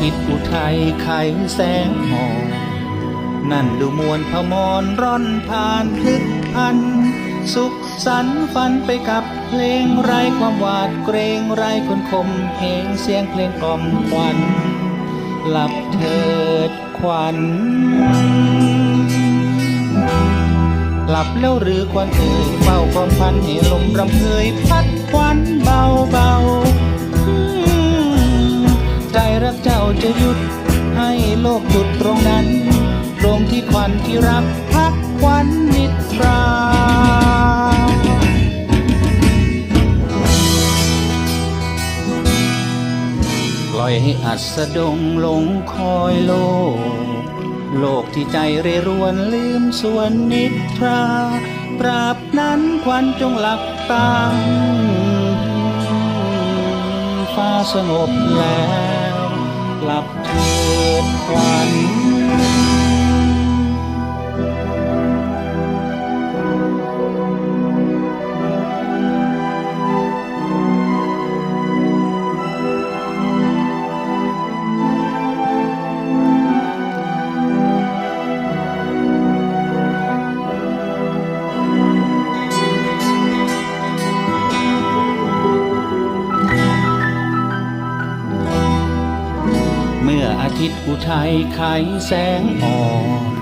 ทิตย์อุทัยไขแสงหอมนั่นดูมวลพมรร่อนผ่านพลึกพัน สุขสันต์ฝันไปกับเพลงไร้ความหวาดเกรงไร้คนคมเพลงเสียงเพลงกล่อมควันหลับเถิดควันหลับแล้วหรือควันเอ่ยเฝ้าความพันให้ลมรำเพยพัดควันเบาเบา กเจ้าจะหยุด ให้โลกหยุดตรงนั้น ตรงที่ควันที่รักพักควันนิทราปล่อยให้อัสดงหลงคอยโลก โลกที่ใจเรรวนลืมส่วนนิทรา ปราบนั้นควันจงหลับตาฟ้าสงบแล้ว หลับเถิดควัน มื่ออาทิตย์อุทัยไขแสงอ่อน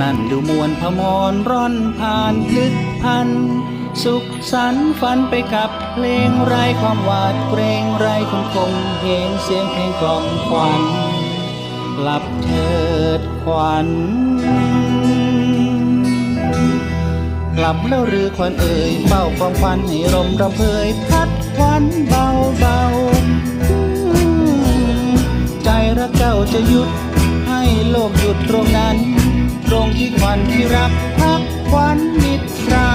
นั่นดูมวลพมรร่อนผ่านพลึกพัน สุขสันต์ฝันไปกับเพลงไร้ความหวาดเกรงไร้คงคงเพลงเสียงเพลงกล่อมควันหลับเถิดควันหลับแล้วหรือควันเอ่ยเฝ้าความควันให้ลมรำเพยพัดควันเบาเบา จะหยุด ให้โลกหยุดตรงนั้น ตรงที่ควันที่รักพักควันนิทรา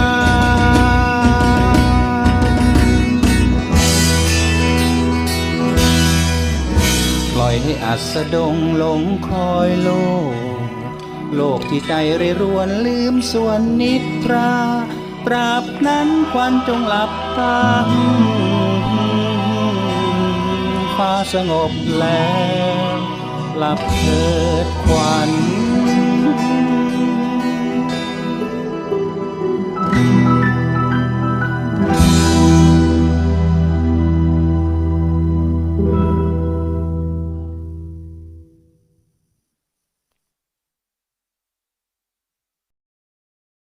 ปล่อยให้อัสดงหลงคอยโลก โลกที่ใจเรรวนลืมส่วนนิทราตราบนั้นควันจงหลับตาฟ้าสงบแล้ว ลับเถิดควัน